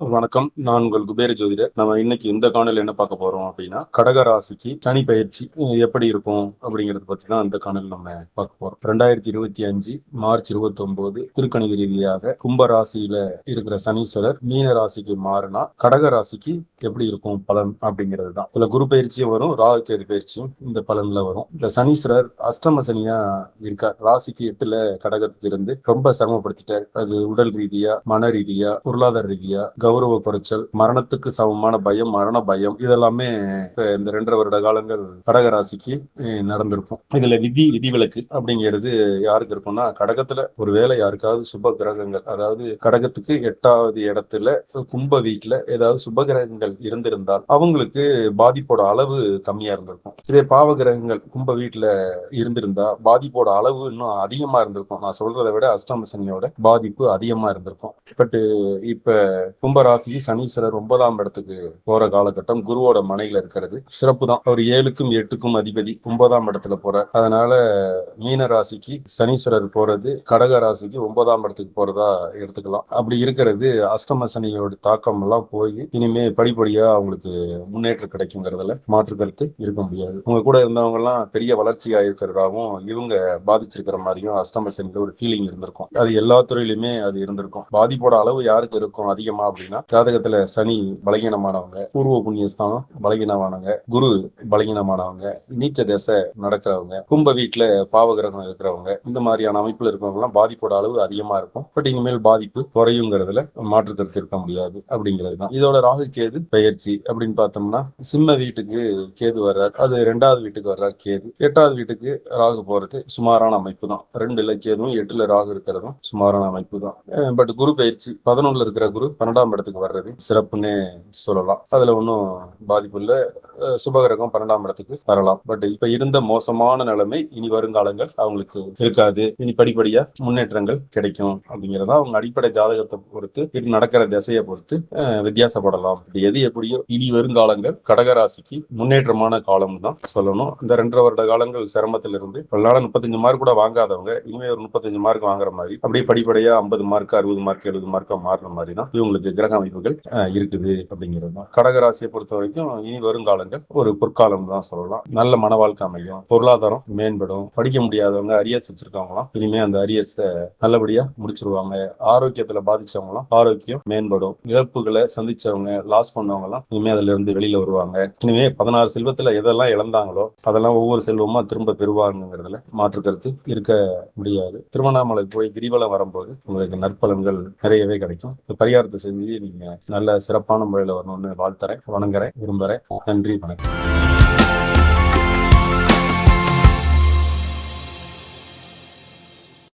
வணக்கம். நான் உங்கள் குபேர ஜோதிடர். நம்ம இன்னைக்கு இந்த காணொலியில் என்ன பார்க்க போறோம் அப்படின்னா கடக ராசிக்கு சனி பயிற்சி. எப்படி இருக்கும் அப்படிங்கறத பத்தி அந்த இந்த காணொலி நம்ம பார்க்க போறோம். ரெண்டாயிரத்தி இருபத்தி அஞ்சு மார்ச் இருபத்தி ஒன்பது திருக்கணித ரீதியாக கும்ப ராசியில இருக்கிற சனீஸ்வரர் மீன ராசிக்கு மாறினா கடக ராசிக்கு எப்படி இருக்கும் பலன் அப்படிங்கிறது தான். இதுல குரு பயிற்சியும் வரும் ராகு கேது பயிற்சியும் இந்த பலன்ல வரும். இந்த சனீஸ்வரர் அஷ்டம சனியா இருக்கார். ராசிக்கு எட்டுல கடகத்துக்கு இருந்து ரொம்ப சிரமப்படுத்திட்டார். அது உடல் ரீதியா மன ரீதியா பொருளாதார ரீதியா கௌரவ குறைச்சல் மரணத்துக்கு சமமான பயம் மரண பயம் இதெல்லாமே இப்ப இந்த ரெண்டரை வருட காலங்கள் கடக ராசிக்கு நடந்திருக்கும். இதுல விதி விதிவிலக்கு அப்படிங்கிறது யாருக்கு இருக்கும்னா கடகத்துல ஒருவேளை யாருக்காவது சுப கிரகங்கள் அதாவது கடகத்துக்கு எட்டாவது இடத்துல கும்ப வீட்டுல ஏதாவது சுப கிரகங்கள் இருந்திருந்தால் அவங்களுக்கு பாதிப்போட அளவு கம்மியா இருந்திருக்கும். இதே பாவ கிரகங்கள் கும்ப வீட்டுல இருந்திருந்தா பாதிப்போட அளவு இன்னும் அதிகமா இருந்திருக்கும். நான் சொல்றதை விட அஷ்டம சனியோட பாதிப்பு அதிகமா இருந்திருக்கும். பட் இப்ப கும்பராசி சனீஸ்வரர் ஒன்பதாம் இடத்துக்கு போற காலகட்டம் குருவோட மனையில இருக்கிறது. சிறப்பு தான் அவர் ஏழுக்கும் எட்டுக்கும் அதிபதி ஒன்பதாம் இடத்துல போற அதனால மீன ராசிக்கு சனீஸ்வரர் போறது கடக ராசிக்கு ஒன்பதாம் இடத்துக்கு போறதா எடுத்துக்கலாம். அப்படி இருக்கிறது அஷ்டம சனியோட தாக்கம் எல்லாம் போய் இனிமே படிப்படியா அவங்களுக்கு முன்னேற்றம் கிடைக்குங்கிறதுல மாற்றுக்கருத்து இருக்க முடியாது. உங்க கூட இருந்தவங்க எல்லாம் பெரிய வளர்ச்சியா இருக்கிறதாவும் இவங்க பாதிச்சிருக்கிற மாதிரியும் அஷ்டம சனியில ஒரு ஃபீலிங் இருந்திருக்கும். அது எல்லா துறையிலுமே அது இருந்திருக்கும். பாதிப்போட அளவு யாருக்கு இருக்கும் அதிகமா அப்படின்னு ஜாதகத்துல சனி பலகீனமானவங்க பூர்வ புண்ணியஸ்தானம் பலகீனமானவங்க குரு பலகீனமானவங்க நீச்ச தசை நடக்கிறவங்க கும்ப வீட்டுல பாவகிரகம் இருக்கிறவங்க இந்த மாதிரியான அமைப்புல இருக்கிறவங்க எல்லாம் பாதிப்போட அளவு அதிகமா இருக்கும். பட் இனிமேல் பாதிப்பு குறையுங்கிறதுல மாற்றுக்கருத்து இருக்க முடியாது அப்படிங்கிறது தான் இதோட ராகு கேது பெயர்ச்சி அப்படின்னு பார்த்தோம்னா சிம்ம வீட்டுக்கு கேது வர்றார். அது ரெண்டாவது வீட்டுக்கு வர்றார் கேது. எட்டாவது வீட்டுக்கு ராகு போறது சுமாரான அமைப்பு தான் ரெண்டுல கேதும் எட்டுல ராகு இருக்கிறதும் சுமாரான அமைப்பு தான் பட் குரு பயிற்சி பதினொன்னுல இருக்கிற குரு பன்னெண்டாம் இடத்துக்கு வர்றது சிறப்புன்னே சொல்லலாம். அதுல ஒன்றும் பாதிப்பு இல்லை. சுபகரகம் சுபகிரகம் பன்னெண்டாம் இடத்துக்கு வரலாம். பட் இப்ப இருந்த மோசமான நிலைமை இனி வருங்காலங்கள் அவங்களுக்கு இருக்காது. இனி படிப்படியா முன்னேற்றங்கள் கிடைக்கும் அப்படிங்கறத அவங்க அடிப்படை ஜாதகத்தை பொறுத்து நடக்கிற திசையை பொறுத்து வித்தியாசப்படலாம். எது எப்படியோ இனி வருங்காலங்கள் கடகராசிக்கு முன்னேற்றமான காலம் தான் சொல்லணும். இந்த ரெண்டரை வருட காலங்கள் சிரமத்தில் இருந்து நாள் முப்பத்தஞ்சு மார்க் கூட வாங்காதவங்க இனிமே ஒரு முப்பத்தஞ்சு மார்க் வாங்குற மாதிரி அப்படியே படிப்படியா ஐம்பது மார்க் அறுபது மார்க் எழுபது மார்க்கா மாறின மாதிரி தான் இவங்களுக்கு கிரக அமைப்புகள் இருக்குது அப்படிங்கிறது தான். கடகராசியை பொறுத்த வரைக்கும் இனி வருங்காலங்கள் ஒரு பொற்காலம் தான் சொல்லலாம். நல்ல மன வாழ்க்கை அமையும். பொருளாதாரம் மேம்படும். படிக்க முடியாதவங்க அரியர்ஸ் வச்சிருக்கவங்களாம் இனிமே அந்த அரியர்ஸை நல்லபடியா முடிச்சிருவாங்க. ஆரோக்கியத்துல பாதிச்சவங்களாம் ஆரோக்கியம் மேம்படும். இழப்புகளை சந்திச்சவங்க லாஸ் பண்ணவங்க எல்லாம் இனிமே அதுல இருந்து வெளியில வருவாங்க. இனிமே பதினாறு செல்வத்துல எதெல்லாம் இழந்தாங்களோ அதெல்லாம் ஒவ்வொரு செல்வமா திரும்ப பெறுவாங்கிறதுல மாற்று கருத்து இருக்க முடியாது. திருவண்ணாமலை போய் கிரிவலம் வரும்போது உங்களுக்கு நற்பலன்கள் நிறையவே கிடைக்கும். இந்த பரிகாரத்தை செஞ்சு நீங்க நல்ல சிறப்பான முறையில வரணும்னு வாழ்த்துறேன் வணங்குறேன் விரும்புறேன். நன்றி வணக்கம்.